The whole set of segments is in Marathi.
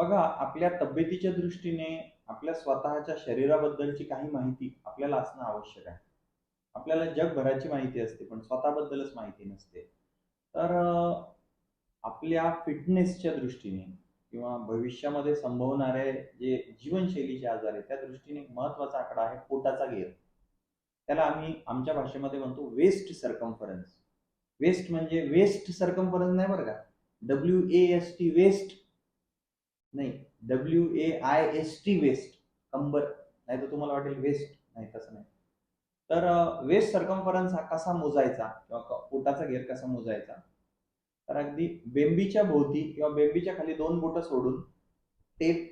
बघा आपल्या तब्येतीच्या दृष्टीने आपल्या स्वतःच्या शरीराबद्दलची काही माहिती आपल्याला असणं आवश्यक आहे. आपल्याला जगभराची माहिती असते पण स्वतःबद्दलच माहिती नसते. तर आपल्या फिटनेसच्या दृष्टीने किंवा भविष्यामध्ये संभवणारे जे जीवनशैलीचे आजार आहे त्या दृष्टीने एक महत्त्वाचा आकडा आहे पोटाचा गेर. त्याला आम्ही आमच्या भाषेमध्ये म्हणतो वेस्ट सरकम्फरन्स वेस्ट म्हणजे वेस्ट सरकम्फरन्स नाही बरं का? W A S T waste नाही W A I S T waist कंबर. नाही तर तुम्हाला वाटेल वेस्ट नाही तसं नाही. तर वेस्ट सर्कम्फरन्स हा कसा मोजायचा किंवा पोटाचा घेर कसा मोजायचा? तर अगदी बेंबीच्या भोवती किंवा बेंबीच्या खाली दोन बोटं सोडून टेप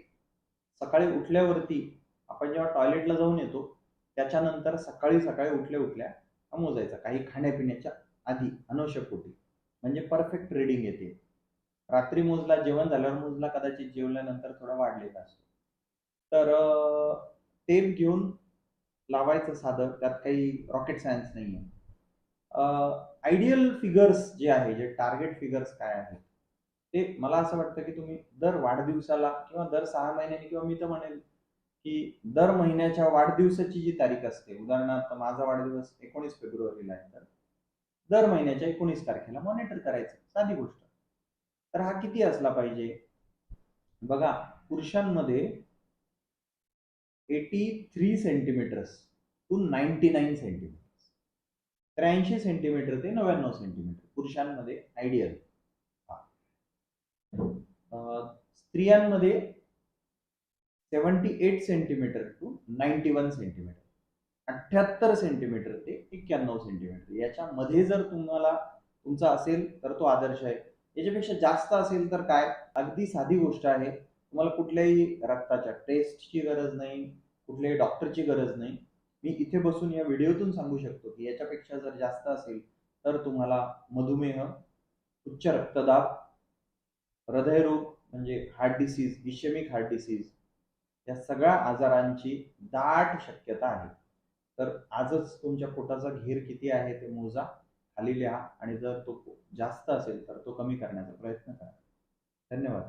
सकाळी उठल्यावरती आपण जेव्हा टॉयलेटला जाऊन येतो त्याच्यानंतर सकाळी सकाळी उठल्या उठल्या हा मोजायचा. काही खाण्यापिण्याच्या आधी अनवश्यक पोटी. म्हणजे परफेक्ट रीडिंग येते. रात्री मोजला जेवण झाल्यावर मोजला कदाचित जेवल्यानंतर थोडा वाढलेला असतो. तर तेल घेऊन लावायचं साधं त्यात काही रॉकेट सायन्स नाही आहे आयडियल फिगर्स जे आहे जे टार्गेट फिगर्स काय आहेत ते मला असं वाटतं की तुम्ही दर वाढदिवसाला किंवा दर सहा महिन्यांनी किंवा मी तर म्हणेल की दर महिन्याच्या वाढदिवसाची जी तारीख असते उदाहरणार्थ माझा वाढदिवस एकोणीस फेब्रुवारीला आहे तर दर महिन्याच्या एकोणीस तारखेला मॉनिटर करायचं साधी गोष्ट. तर हा किती असला पाहिजे? बघा पुरुषांमध्ये eighty three centimetres two ninety nine centimetres त्र्याऐंशी सेंटीमीटर ते नव्याण्णव सेंटीमीटर पुरुषांमध्ये आयडियल स्त्रियांमध्ये seventy eight centimetre two ninety one centimetre अठ्ठ्याहत्तर सेंटीमीटर ते एक्क्याण्णव सेंटीमीटर याच्यामध्ये जर तुम्हाला तुमचा असेल तर तो आदर्श आहे. याच्यापेक्षा जास्त असेल तर काय? अगदी साधी गोष्ट आहे. तुम्हाला कुठल्याही रक्ताच्या टेस्टची गरज नाही कुठल्याही डॉक्टरची गरज नाही. मी इथे बसून या व्हिडिओतून सांगू शकतो की याच्यापेक्षा जर जास्त असेल तर तुम्हाला मधुमेह उच्च रक्तदाब हृदयरोग म्हणजे heart disease ischaemic heart disease या सगळ्या आजारांची दाट शक्यता आहे. तर आजच तुमच्या पोटाचा घेर किती आहे ते मोजा. खाली लिहा आणि जर तो जास्त असेल तर तो कमी करण्याचा प्रयत्न करा. धन्यवाद.